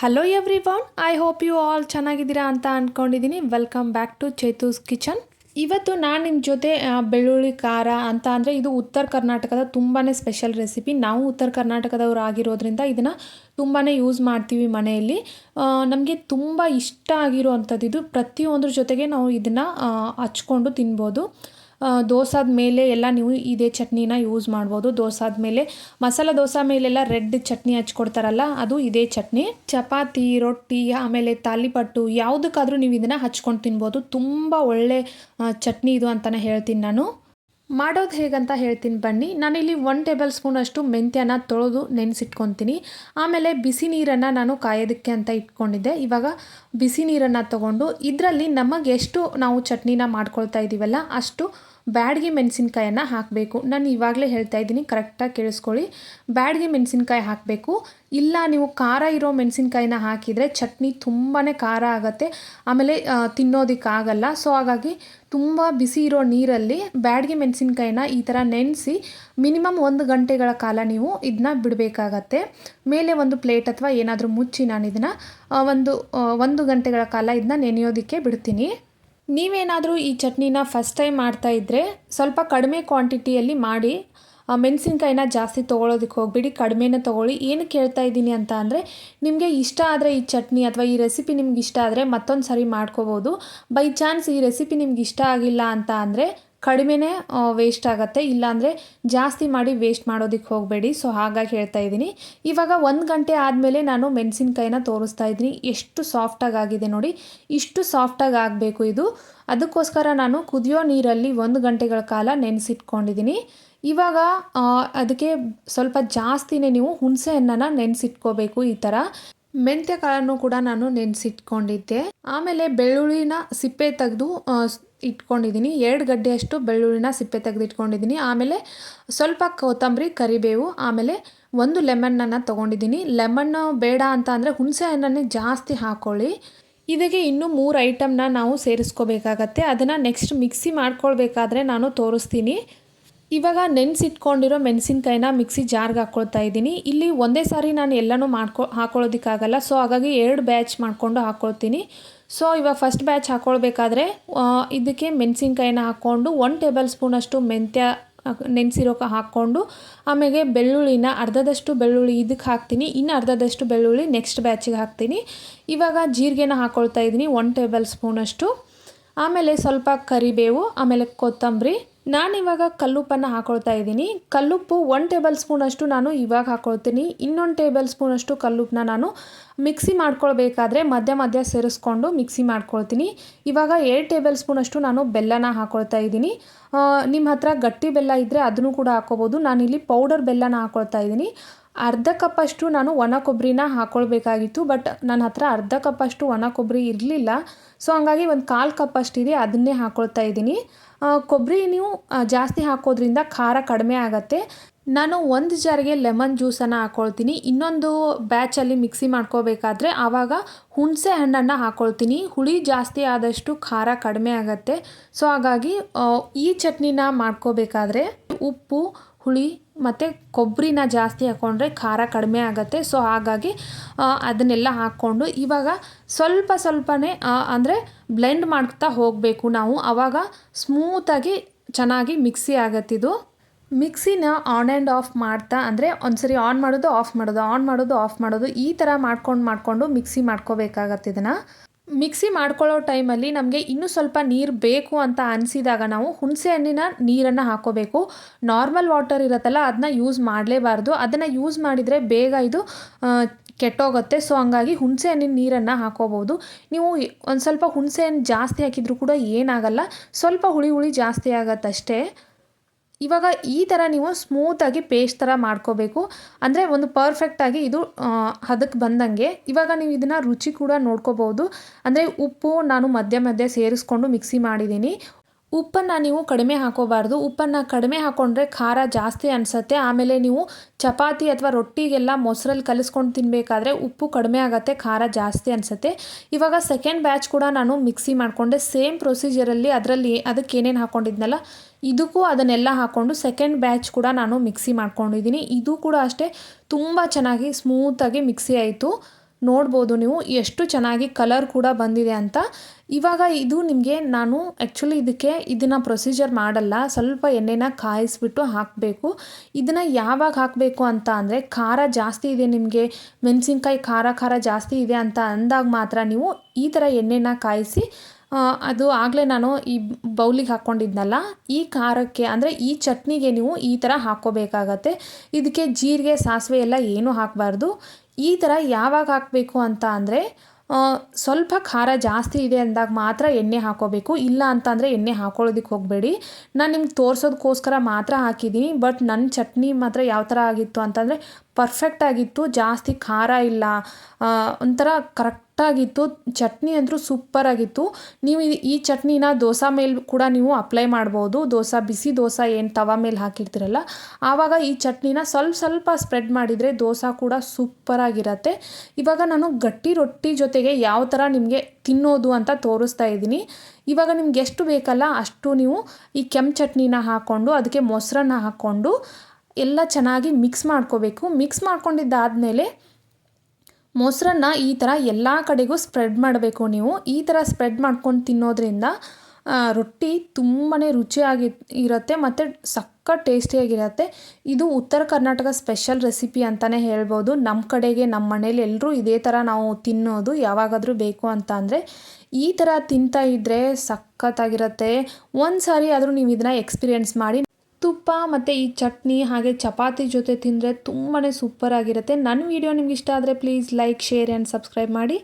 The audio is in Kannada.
Hello everyone I hope you all ಚೆನ್ನಾಗಿದ್ದೀರಾ ಅಂತ ಅಂದ್ಕೊಂಡಿದ್ದೀನಿ welcome back to Chethu's kitchen ಇವತ್ತು ನಾನು ನಿಮ್ಮ ಜೊತೆ ಬೆಳ್ಳುಳ್ಳಿ ಖಾರ ಅಂತ ಅಂದರೆ ಇದು ಉತ್ತರ ಕರ್ನಾಟಕದ ತುಂಬಾ ಸ್ಪೆಷಲ್ ರೆಸಿಪಿ ನಾವು ಉತ್ತರ ಕರ್ನಾಟಕದವ್ರು ಆಗಿರೋದ್ರಿಂದ ಇದನ್ನು ತುಂಬಾ ಯೂಸ್ ಮಾಡ್ತೀವಿ ಮನೆಯಲ್ಲಿ. ನಮಗೆ ತುಂಬ ಇಷ್ಟ ಆಗಿರೋ ಅಂಥದ್ದು ಇದು. ಪ್ರತಿಯೊಂದ್ರ ಜೊತೆಗೆ ನಾವು ಇದನ್ನು ಹಚ್ಕೊಂಡು ತಿನ್ಬೋದು. ದೋಸಾದ ಮೇಲೆ ಎಲ್ಲ ನೀವು ಇದೇ ಚಟ್ನಿನ ಯೂಸ್ ಮಾಡ್ಬೋದು. ದೋಸಾದ ಮೇಲೆ ಮಸಾಲೆ ದೋಸೆ ಮೇಲೆಲ್ಲ ರೆಡ್ ಚಟ್ನಿ ಹಚ್ಕೊಡ್ತಾರಲ್ಲ, ಅದು ಇದೇ ಚಟ್ನಿ. ಚಪಾತಿ, ರೊಟ್ಟಿ, ಆಮೇಲೆ ತಾಲಿಪಟ್ಟು ಯಾವುದಕ್ಕಾದ್ರೂ ನೀವು ಇದನ್ನು ಹಚ್ಕೊಂಡು ತಿನ್ಬೋದು. ತುಂಬ ಒಳ್ಳೆ ಚಟ್ನಿ ಇದು ಅಂತಲೇ ಹೇಳ್ತೀನಿ ನಾನು. ಮಾಡೋದು ಹೇಗಂತ ಹೇಳ್ತೀನಿ ಬನ್ನಿ. ನಾನಿಲ್ಲಿ ಒನ್ ಟೇಬಲ್ ಸ್ಪೂನ್ ಅಷ್ಟು ಮೆಂತ್ಯನ ತೊಳೆದು ನೆನೆಸಿಟ್ಕೊತೀನಿ. ಆಮೇಲೆ ಬಿಸಿ ನೀರನ್ನು ನಾನು ಕಾಯೋದಕ್ಕೆ ಅಂತ ಇಟ್ಕೊಂಡಿದ್ದೆ. ಇವಾಗ ಬಿಸಿ ನೀರನ್ನು ತಗೊಂಡು ಇದರಲ್ಲಿ ನಮಗೆ ಎಷ್ಟು ನಾವು ಚಟ್ನಿನ ಮಾಡ್ಕೊಳ್ತಾ ಇದ್ದೀವಲ್ಲ ಅಷ್ಟು ಬ್ಯಾಡ್ಗೆ ಮೆಣಸಿನ್ಕಾಯನ್ನು ಹಾಕಬೇಕು. ನಾನು ಇವಾಗಲೇ ಹೇಳ್ತಾ ಇದ್ದೀನಿ ಕರೆಕ್ಟಾಗಿ ಕೇಳಿಸ್ಕೊಳ್ಳಿ. ಬ್ಯಾಡ್ಗೆ ಮೆಣಸಿನ್ಕಾಯಿ ಹಾಕಬೇಕು. ಇಲ್ಲ, ನೀವು ಖಾರ ಇರೋ ಮೆಣಸಿನ್ಕಾಯಿನ ಹಾಕಿದರೆ ಚಟ್ನಿ ತುಂಬಾ ಖಾರ ಆಗುತ್ತೆ. ಆಮೇಲೆ ತಿನ್ನೋದಕ್ಕಾಗಲ್ಲ. ಸೊ, ಹಾಗಾಗಿ ತುಂಬ ಬಿಸಿ ಇರೋ ನೀರಲ್ಲಿ ಬ್ಯಾಡ್ಗೆ ಮೆಣಸಿನ್ಕಾಯಿನ ಈ ಥರ ನೆನೆಸಿ ಮಿನಿಮಮ್ ಒಂದು ಗಂಟೆಗಳ ಕಾಲ ನೀವು ಇದನ್ನ ಬಿಡಬೇಕಾಗತ್ತೆ. ಮೇಲೆ ಒಂದು ಪ್ಲೇಟ್ ಅಥವಾ ಏನಾದರೂ ಮುಚ್ಚಿ ನಾನು ಇದನ್ನು ಒಂದು ಒಂದು ಗಂಟೆಗಳ ಕಾಲ ಇದನ್ನ ನೆನೆಯೋದಕ್ಕೆ ಬಿಡ್ತೀನಿ. ನೀವೇನಾದರೂ ಈ ಚಟ್ನಿನ ಫಸ್ಟ್ ಟೈಮ್ ಮಾಡ್ತಾ ಇದ್ದರೆ ಸ್ವಲ್ಪ ಕಡಿಮೆ ಕ್ವಾಂಟಿಟಿಯಲ್ಲಿ ಮಾಡಿ ಮೆಣಸಿನ್ಕಾಯಿನ ಜಾಸ್ತಿ ತೊಗೊಳೋದಕ್ಕೆ ಹೋಗ್ಬಿಡಿ, ಕಡಿಮೆನೇ ತೊಗೊಳ್ಳಿ. ಏನು ಕೇಳ್ತಾ ಇದ್ದೀನಿ ಅಂತ ಅಂದರೆ, ನಿಮಗೆ ಇಷ್ಟ ಆದರೆ ಈ ಚಟ್ನಿ ಅಥವಾ ಈ ರೆಸಿಪಿ ನಿಮ್ಗೆ ಇಷ್ಟ ಆದರೆ ಮತ್ತೊಂದು ಸರಿ ಮಾಡ್ಕೋಬೋದು. ಬೈ ಚಾನ್ಸ್ ಈ ರೆಸಿಪಿ ನಿಮ್ಗೆ ಇಷ್ಟ ಆಗಿಲ್ಲ ಅಂತ ಅಂದರೆ ಕಡಿಮೆನೇ ವೇಸ್ಟ್ ಆಗುತ್ತೆ. ಇಲ್ಲಾಂದರೆ ಜಾಸ್ತಿ ಮಾಡಿ ವೇಸ್ಟ್ ಮಾಡೋದಕ್ಕೆ ಹೋಗಬೇಡಿ. ಸೊ ಹಾಗಾಗಿ ಹೇಳ್ತಾ ಇದ್ದೀನಿ. ಇವಾಗ ಒಂದು ಗಂಟೆ ಆದಮೇಲೆ ನಾನು ಮೆಣಸಿನ್ಕಾಯಿನ ತೋರಿಸ್ತಾ ಇದ್ದೀನಿ. ಎಷ್ಟು ಸಾಫ್ಟಾಗಿ ಆಗಿದೆ ನೋಡಿ. ಇಷ್ಟು ಸಾಫ್ಟಾಗಿ ಆಗಬೇಕು ಇದು. ಅದಕ್ಕೋಸ್ಕರ ನಾನು ಕುದಿಯೋ ನೀರಲ್ಲಿ ಒಂದು ಗಂಟೆಗಳ ಕಾಲ ನೆನೆಸಿಟ್ಕೊಂಡಿದ್ದೀನಿ. ಇವಾಗ ಅದಕ್ಕೆ ಸ್ವಲ್ಪ ಜಾಸ್ತಿನೇ ನೀವು ಹುಣಸೆ ಹಣ್ಣನ್ನು ನೆನೆಸಿಟ್ಕೋಬೇಕು ಈ ಥರ. ಮೆಂತ್ಯ ಕಾಳನ್ನು ಕೂಡ ನಾನು ನೆನೆಸಿಟ್ಕೊಂಡಿದ್ದೆ. ಆಮೇಲೆ ಬೆಳ್ಳುಳ್ಳಿನ ಸಿಪ್ಪೆ ತೆಗೆದು ಇಟ್ಕೊಂಡಿದ್ದೀನಿ ಎರಡು ಗಡ್ಡೆಯಷ್ಟು ಬೆಳ್ಳುಳ್ಳಿನ ಸಿಪ್ಪೆ ತೆಗೆದು ಇಟ್ಕೊಂಡಿದ್ದೀನಿ ಆಮೇಲೆ ಸ್ವಲ್ಪ ಕೊತ್ತಂಬರಿ, ಕರಿಬೇವು, ಆಮೇಲೆ ಒಂದು ಲೆಮನ್ನನ್ನು ತೊಗೊಂಡಿದ್ದೀನಿ ಲೆಮನ್ನು ಬೇಡ ಅಂತ ಅಂದರೆ ಹುಣಸೆ ಹಣ್ಣನ್ನೇ ಜಾಸ್ತಿ ಹಾಕ್ಕೊಳ್ಳಿ ಇದಕ್ಕೆ ಇನ್ನೂ ಮೂರು ಐಟಮ್ನ ನಾವು ಸೇರಿಸ್ಕೋಬೇಕಾಗತ್ತೆ. ಅದನ್ನು ನೆಕ್ಸ್ಟ್ ಮಿಕ್ಸಿ ಮಾಡ್ಕೊಳ್ಬೇಕಾದ್ರೆ ನಾನು ತೋರಿಸ್ತೀನಿ. ಇವಾಗ ನೆನೆಸಿಟ್ಕೊಂಡಿರೋ ಮೆಣಸಿನ್ಕಾಯಿನ ಮಿಕ್ಸಿ ಜಾರ್ಗೆ ಹಾಕ್ಕೊಳ್ತಾ ಇದ್ದೀನಿ. ಇಲ್ಲಿ ಒಂದೇ ಸಾರಿ ನಾನು ಎಲ್ಲನೂ ಮಾಡ್ಕೊ, ಹಾಕೊಳ್ಳೋದಕ್ಕಾಗಲ್ಲ. ಸೊ ಹಾಗಾಗಿ ಎರಡು ಬ್ಯಾಚ್ ಮಾಡಿಕೊಂಡು ಹಾಕ್ಕೊಳ್ತೀನಿ ಸೊ ಇವಾಗ ಫಸ್ಟ್ ಬ್ಯಾಚ್ ಹಾಕ್ಕೊಳ್ಬೇಕಾದ್ರೆ ಇದಕ್ಕೆ ಮೆಣಸಿನ್ಕಾಯಿನ ಹಾಕ್ಕೊಂಡು ಒನ್ ಟೇಬಲ್ ಸ್ಪೂನಷ್ಟು ಮೆಂತ್ಯ ನೆನೆಸಿರೋಕೆ ಹಾಕ್ಕೊಂಡು ಆಮೇಲೆ ಬೆಳ್ಳುಳ್ಳಿನ ಅರ್ಧದಷ್ಟು ಬೆಳ್ಳುಳ್ಳಿ ಇದಕ್ಕೆ ಹಾಕ್ತೀನಿ. ಇನ್ನು ಅರ್ಧದಷ್ಟು ಬೆಳ್ಳುಳ್ಳಿ ನೆಕ್ಸ್ಟ್ ಬ್ಯಾಚಿಗೆ ಹಾಕ್ತೀನಿ. ಇವಾಗ ಜೀರಿಗೆನ ಹಾಕ್ಕೊಳ್ತಾ ಇದ್ದೀನಿ ಒನ್ ಟೇಬಲ್ ಸ್ಪೂನಷ್ಟು ಆಮೇಲೆ ಸ್ವಲ್ಪ ಕರಿಬೇವು, ಆಮೇಲೆ ಕೊತ್ತಂಬರಿ ನಾನಿವಾಗ ಕಲ್ಲುಪ್ಪನ್ನು ಹಾಕೊಳ್ತಾ ಇದ್ದೀನಿ. ಕಲ್ಲುಪ್ಪು ಒನ್ ಟೇಬಲ್ ಸ್ಪೂನಷ್ಟು ನಾನು ಇವಾಗ ಹಾಕ್ಕೊಳ್ತೀನಿ ಇನ್ನೊಂದು ಟೇಬಲ್ ಸ್ಪೂನಷ್ಟು ಕಲ್ಲುಪ್ಪನ್ನ ನಾನು ಮಿಕ್ಸಿ ಮಾಡ್ಕೊಳ್ಬೇಕಾದ್ರೆ ಮಧ್ಯ ಮಧ್ಯ ಸೇರಿಸ್ಕೊಂಡು ಮಿಕ್ಸಿ ಮಾಡ್ಕೊಳ್ತೀನಿ. ಇವಾಗ ಎರಡು ಟೇಬಲ್ ಸ್ಪೂನಷ್ಟು ನಾನು ಬೆಲ್ಲನ ಹಾಕ್ಕೊಳ್ತಾ ಇದ್ದೀನಿ. ನಿಮ್ಮ ಹತ್ರ ಗಟ್ಟಿ ಬೆಲ್ಲ ಇದ್ದರೆ ಅದನ್ನು ಕೂಡ ಹಾಕ್ಕೋಬೋದು ನಾನಿಲ್ಲಿ ಪೌಡರ್ ಬೆಲ್ಲನ ಹಾಕ್ಕೊಳ್ತಾ ಇದ್ದೀನಿ. ಅರ್ಧ ಕಪ್ಪಷ್ಟು ನಾನು ಒಣ ಕೊಬ್ಬರಿನ ಹಾಕ್ಕೊಳ್ಬೇಕಾಗಿತ್ತು ಬಟ್ ನನ್ನ ಹತ್ರ ಅರ್ಧ ಕಪ್ಪಷ್ಟು ಒಣ ಕೊಬ್ಬರಿ ಇರಲಿಲ್ಲ. ಸೊ ಹಂಗಾಗಿ ಒಂದು ಕಾಲು ಕಪ್ಪಷ್ಟಿದೆ ಅದನ್ನೇ ಹಾಕ್ಕೊಳ್ತಾ ಇದ್ದೀನಿ. ಕೊಬ್ಬರಿ ನೀವು ಜಾಸ್ತಿ ಹಾಕೋದ್ರಿಂದ ಖಾರ ಕಡಿಮೆ ಆಗುತ್ತೆ. ನಾನು ಒಂದು ಜಾರಿಗೆ ಲೆಮನ್ ಜ್ಯೂಸನ್ನು ಹಾಕ್ಕೊಳ್ತೀನಿ ಇನ್ನೊಂದು ಬ್ಯಾಚಲ್ಲಿ ಮಿಕ್ಸಿ ಮಾಡ್ಕೋಬೇಕಾದ್ರೆ ಆವಾಗ ಹುಣಸೆ ಹಣ್ಣನ್ನು ಹಾಕ್ಕೊಳ್ತೀನಿ ಹುಳಿ ಜಾಸ್ತಿ ಆದಷ್ಟು ಖಾರ ಕಡಿಮೆ ಆಗುತ್ತೆ. ಸೊ ಹಾಗಾಗಿ ಈ ಚಟ್ನಿನ ಮಾಡ್ಕೋಬೇಕಾದ್ರೆ ಉಪ್ಪು, ಹುಳಿ ಮತ್ತು ಕೊಬ್ಬರಿನ ಜಾಸ್ತಿ ಹಾಕ್ಕೊಂಡ್ರೆ ಖಾರ ಕಡಿಮೆ ಆಗುತ್ತೆ. ಸೊ ಹಾಗಾಗಿ ಅದನ್ನೆಲ್ಲ ಹಾಕ್ಕೊಂಡು ಇವಾಗ ಸ್ವಲ್ಪ ಸ್ವಲ್ಪನೇ ಅಂದರೆ ಬ್ಲೆಂಡ್ ಮಾಡ್ತಾ ಹೋಗಬೇಕು ನಾವು. ಆವಾಗ ಸ್ಮೂತಾಗಿ ಚೆನ್ನಾಗಿ ಮಿಕ್ಸಿ ಆಗತ್ತಿದು ಮಿಕ್ಸಿನ ಆನ್ ಆ್ಯಂಡ್ ಆಫ್ ಮಾಡ್ತಾ, ಅಂದರೆ ಒಂದ್ಸರಿ ಆನ್ ಮಾಡೋದು ಆಫ್ ಮಾಡೋದು ಆನ್ ಮಾಡೋದು ಆಫ್ ಮಾಡೋದು ಈ ಥರ ಮಾಡ್ಕೊಂಡು ಮಾಡಿಕೊಂಡು ಮಿಕ್ಸಿ ಮಾಡ್ಕೋಬೇಕಾಗತ್ತೆ ಇದನ್ನು. ಮಿಕ್ಸಿ ಮಾಡ್ಕೊಳ್ಳೋ ಟೈಮಲ್ಲಿ ನಮಗೆ ಇನ್ನೂ ಸ್ವಲ್ಪ ನೀರು ಬೇಕು ಅಂತ ಅನಿಸಿದಾಗ ನಾವು ಹುಣಸೆ ಹಣ್ಣಿನ ನೀರನ್ನು ಹಾಕೋಬೇಕು. ನಾರ್ಮಲ್ ವಾಟರ್ ಇರುತ್ತಲ್ಲ ಅದನ್ನ ಯೂಸ್ ಮಾಡಲೇಬಾರ್ದು. ಅದನ್ನು ಯೂಸ್ ಮಾಡಿದರೆ ಬೇಗ ಇದು ಕೆಟ್ಟೋಗುತ್ತೆ. ಸೊ, ಹಂಗಾಗಿ ಹುಣಸೆ ಹಣ್ಣಿನ ನೀರನ್ನು ಹಾಕೋಬೋದು. ನೀವು ಒಂದು ಸ್ವಲ್ಪ ಹುಣಸೆ ಹಣ್ಣು ಜಾಸ್ತಿ ಹಾಕಿದರೂ ಕೂಡ ಏನಾಗಲ್ಲ. ಸ್ವಲ್ಪ ಹುಳಿ ಹುಳಿ ಜಾಸ್ತಿ ಆಗತ್ತಷ್ಟೇ. ಇವಾಗ ಈ ಥರ ನೀವು ಸ್ಮೂತಾಗಿ ಪೇಸ್ಟ್ ಥರ ಮಾಡ್ಕೋಬೇಕು. ಅಂದರೆ ಒಂದು ಪರ್ಫೆಕ್ಟಾಗಿ ಇದು ಹದಕ್ಕೆ ಬಂದಂಗೆ ಇವಾಗ ನೀವು ಇದನ್ನು ರುಚಿ ಕೂಡ ನೋಡ್ಕೋಬೋದು ಅಂದರೆ ಉಪ್ಪು ನಾನು ಮಧ್ಯ ಮಧ್ಯೆ ಸೇರಿಸ್ಕೊಂಡು ಮಿಕ್ಸಿ ಮಾಡಿದ್ದೀನಿ. ಉಪ್ಪನ್ನು ನೀವು ಕಡಿಮೆ ಹಾಕೋಬಾರ್ದು. ಉಪ್ಪನ್ನು ಕಡಿಮೆ ಹಾಕ್ಕೊಂಡ್ರೆ ಖಾರ ಜಾಸ್ತಿ ಅನಿಸುತ್ತೆ. ಆಮೇಲೆ ನೀವು ಚಪಾತಿ ಅಥವಾ ರೊಟ್ಟಿಗೆಲ್ಲ ಮೊಸರಲ್ಲಿ ಕಲಿಸ್ಕೊಂಡು ತಿನ್ನಬೇಕಾದ್ರೆ ಉಪ್ಪು ಕಡಿಮೆ ಆಗುತ್ತೆ, ಖಾರ ಜಾಸ್ತಿ ಅನಿಸುತ್ತೆ. ಇವಾಗ ಸೆಕೆಂಡ್ ಬ್ಯಾಚ್ ಕೂಡ ನಾನು ಮಿಕ್ಸಿ ಮಾಡಿಕೊಂಡೆ. ಸೇಮ್ ಪ್ರೊಸೀಜರಲ್ಲಿ ಅದರಲ್ಲಿ ಅದಕ್ಕೆ ಏನೇನು ಹಾಕ್ಕೊಂಡಿದ್ನಲ್ಲ ಇದಕ್ಕೂ ಅದನ್ನೆಲ್ಲ ಹಾಕ್ಕೊಂಡು ಸೆಕೆಂಡ್ ಬ್ಯಾಚ್ ಕೂಡ ನಾನು ಮಿಕ್ಸಿ ಮಾಡ್ಕೊಂಡಿದ್ದೀನಿ. ಇದು ಕೂಡ ಅಷ್ಟೇ, ತುಂಬ ಚೆನ್ನಾಗಿ ಸ್ಮೂತಾಗಿ ಮಿಕ್ಸಿ ಆಯಿತು. ನೋಡ್ಬೋದು ನೀವು, ಎಷ್ಟು ಚೆನ್ನಾಗಿ ಕಲರ್ ಕೂಡ ಬಂದಿದೆ ಅಂತ. ಇವಾಗ ಇದು ನಿಮಗೆ ನಾನು ಆ್ಯಕ್ಚುಲಿ ಇದಕ್ಕೆ ಇದನ್ನು ಪ್ರೊಸೀಜರ್ ಮಾಡಲ್ಲ, ಸ್ವಲ್ಪ ಎಣ್ಣೆನ ಕಾಯಿಸ್ಬಿಟ್ಟು ಹಾಕಬೇಕು. ಇದನ್ನು ಯಾವಾಗ ಹಾಕಬೇಕು ಅಂತ ಅಂದರೆ, ಖಾರ ಜಾಸ್ತಿ ಇದೆ ನಿಮಗೆ, ಮೆಣಸಿನ್ಕಾಯಿ ಖಾರ ಖಾರ ಜಾಸ್ತಿ ಇದೆ ಅಂತ ಅಂದಾಗ ಮಾತ್ರ ನೀವು ಈ ಥರ ಎಣ್ಣೆನ ಕಾಯಿಸಿ ಅದು ಆಗಲೇ ನಾನು ಈ ಬೌಲಿಗೆ ಹಾಕ್ಕೊಂಡಿದ್ನಲ್ಲ, ಈ ಖಾರಕ್ಕೆ ಅಂದರೆ ಈ ಚಟ್ನಿಗೆ ನೀವು ಈ ಥರ ಹಾಕ್ಕೋಬೇಕಾಗತ್ತೆ. ಇದಕ್ಕೆ ಜೀರಿಗೆ, ಸಾಸಿವೆ ಎಲ್ಲ ಏನೂ ಹಾಕಬಾರ್ದು. ಈ ಥರ ಯಾವಾಗ ಹಾಕಬೇಕು ಅಂತ ಅಂದರೆ ಸ್ವಲ್ಪ ಖಾರ ಜಾಸ್ತಿ ಇದೆ ಅಂದಾಗ ಮಾತ್ರ ಎಣ್ಣೆ ಹಾಕೋಬೇಕು ಇಲ್ಲ ಅಂತ ಅಂದರೆ ಎಣ್ಣೆ ಹಾಕೊಳ್ಳೋದಕ್ಕೆ ಹೋಗಬೇಡಿ. ನಾನು ನಿಮ್ಗೆ ತೋರಿಸೋದಕ್ಕೋಸ್ಕರ ಮಾತ್ರ ಹಾಕಿದ್ದೀನಿ, ಬಟ್ ನನ್ನ ಚಟ್ನಿ ಮಾತ್ರ ಯಾವ ಥರ ಆಗಿತ್ತು ಅಂತಂದರೆ ಪರ್ಫೆಕ್ಟ್ ಆಗಿತ್ತು, ಜಾಸ್ತಿ ಖಾರ ಇಲ್ಲ. ಒಂಥರ ಒಂಥರ ಕರೆಕ್ಟಾಗಿತ್ತು ಚಟ್ನಿ ಅಂತೂ ಸೂಪರಾಗಿತ್ತು ನೀವು ಈ ಚಟ್ನಿನ ದೋಸೆ ಮೇಲೆ ಕೂಡ ನೀವು ಅಪ್ಲೈ ಮಾಡ್ಬೋದು. ದೋಸೆ ಬಿಸಿ, ದೋಸೆ ಏನು ತವ ಮೇಲೆ ಹಾಕಿರ್ತೀರಲ್ಲ, ಆವಾಗ ಈ ಚಟ್ನಿನ ಸ್ವಲ್ಪ ಸ್ವಲ್ಪ ಸ್ಪ್ರೆಡ್ ಮಾಡಿದರೆ ದೋಸೆ ಕೂಡ ಸೂಪರಾಗಿರತ್ತೆ ಇವಾಗ ನಾನು ಗಟ್ಟಿ ರೊಟ್ಟಿ ಜೊತೆಗೆ ಯಾವ ಥರ ನಿಮಗೆ ತಿನ್ನೋದು ಅಂತ ತೋರಿಸ್ತಾ ಇದ್ದೀನಿ. ಇವಾಗ ನಿಮ್ಗೆ ಎಷ್ಟು ಬೇಕಲ್ಲ ಅಷ್ಟು ನೀವು ಈ ಕೆಂಪು ಚಟ್ನಿನ ಹಾಕ್ಕೊಂಡು ಅದಕ್ಕೆ ಮೊಸರನ್ನ ಹಾಕ್ಕೊಂಡು ಎಲ್ಲ ಚೆನ್ನಾಗಿ ಮಿಕ್ಸ್ ಮಾಡ್ಕೋಬೇಕು. ಮಿಕ್ಸ್ ಮಾಡ್ಕೊಂಡಿದ್ದಾದಮೇಲೆ ಮೊಸರನ್ನ ಈ ಥರ ಎಲ್ಲ ಕಡೆಗೂ ಸ್ಪ್ರೆಡ್ ಮಾಡಬೇಕು ನೀವು. ಈ ಥರ ಸ್ಪ್ರೆಡ್ ಮಾಡ್ಕೊಂಡು ತಿನ್ನೋದ್ರಿಂದ ರೊಟ್ಟಿ ತುಂಬಾ ರುಚಿಯಾಗಿ ಇರುತ್ತೆ ಮತ್ತು ಸಖತ್ ಟೇಸ್ಟಿಯಾಗಿರುತ್ತೆ. ಇದು ಉತ್ತರ ಕರ್ನಾಟಕ ಸ್ಪೆಷಲ್ ರೆಸಿಪಿ ಅಂತಲೇ ಹೇಳ್ಬೋದು. ನಮ್ಮ ಕಡೆಗೆ ನಮ್ಮ ಮನೇಲಿ ಎಲ್ಲರೂ ಇದೇ ಥರ ನಾವು ತಿನ್ನೋದು ಯಾವಾಗಾದರೂ ಬೇಕು ಅಂತ ಅಂದರೆ, ಈ ಥರ ತಿಂತಾ ಇದ್ದರೆ ಸಖತ್ತಾಗಿರುತ್ತೆ. ಒಂದು ಸಾರಿ ಆದರೂ ನೀವು ಇದನ್ನ ಎಕ್ಸ್ಪೀರಿಯೆನ್ಸ್ ಮಾಡಿ. ತುಪ್ಪ ಮತ್ತು ಈ ಚಟ್ನಿ ಹಾಗೆ ಚಪಾತಿ ಜೊತೆ ತಿಂದರೆ ತುಂಬಾ ಸೂಪರಾಗಿರುತ್ತೆ ನನ್ನ ವಿಡಿಯೋ ನಿಮ್ಗೆ ಇಷ್ಟ ಆದರೆ please like share and subscribe ಮಾಡಿ.